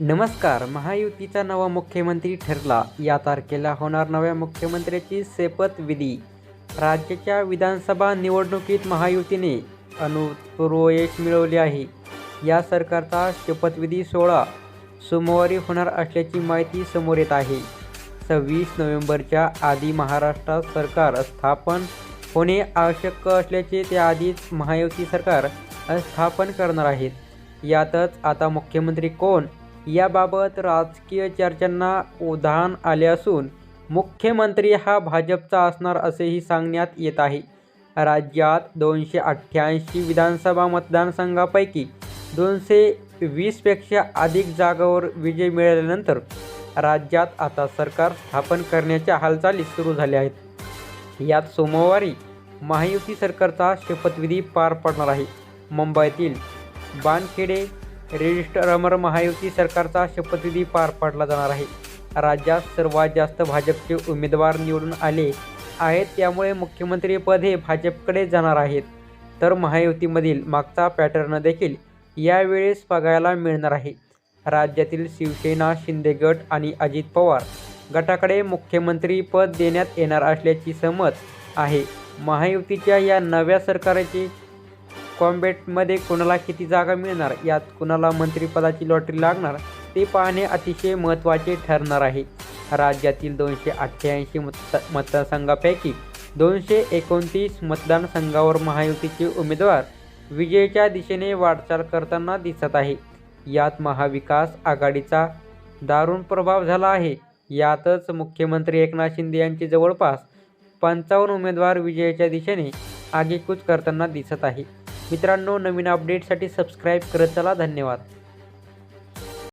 नमस्कार महायुतीचा नवा मुख्यमंत्री ठरला. या तारखेला होणार नव्या मुख्यमंत्र्याची शपथविधी राज्याच्या विधानसभा निवडणुकीत महायुतीने अनुपूर्व यश मिळवले आहे. या सरकारचा शपथविधी सोहळा सोमवारी होणार असल्याची माहिती समोर येत आहे. सव्वीस नोव्हेंबरच्या आधी महाराष्ट्रात सरकार स्थापन होणे आवश्यक असल्याचे त्याआधीच महायुती सरकार स्थापन करणार आहेत यातच आता मुख्यमंत्री कोण? याबाबत राजकीय चर्चांना उधाण आले असून मुख्यमंत्री हा भाजपचा असणार असेही सांगण्यात येत आहे. राज्यात दोनशे अठ्ठ्याऐंशी विधानसभा मतदारसंघापैकी दोनशे वीसपेक्षा अधिक जागावर विजय मिळाल्यानंतर राज्यात आता सरकार स्थापन करण्याच्या हालचाली सुरू झाल्या आहेत. यात सोमवारी महायुती सरकारचा शपथविधी पार पडणार आहे. मुंबईतील बानखेडे रजिस्टर अमर महायुती सरकारचा शपथविधी पार पाडला जाणार आहे. राज्यात सर्वात जास्त भाजपचे उमेदवार निवडून आले आहेत त्यामुळे मुख्यमंत्रीपद हे भाजपकडे जाणार आहेत. तर महायुतीमधील मागचा पॅटर्न देखील यावेळेस बघायला मिळणार आहे. राज्यातील शिवसेना शिंदे गट आणि अजित पवार गटाकडे मुख्यमंत्रीपद देण्यात येणार असल्याची समज आहे. महायुतीच्या या नव्या सरकारचे कॉम्बॅटमध्ये कुणाला किती जागा मिळणार यात कुणाला मंत्रिपदाची लॉटरी लागणार ते पाहणे अतिशय महत्त्वाचे ठरणार आहे. राज्यातील दोनशे अठ्ठ्याऐंशी मत मतदारसंघापैकी दोनशे एकोणतीस मतदारसंघावर महायुतीचे उमेदवार विजयाच्या दिशेने वाटचाल करताना दिसत आहे. यात महाविकास आघाडीचा दारुण प्रभाव झाला आहे. यातच मुख्यमंत्री एकनाथ शिंदे यांचे जवळपास पंचावन्न उमेदवार विजयाच्या दिशेने आगेकूच करताना दिसत आहे. मित्रांनो नवीन अपडेटसाठी सबस्क्राईब करत चला. धन्यवाद.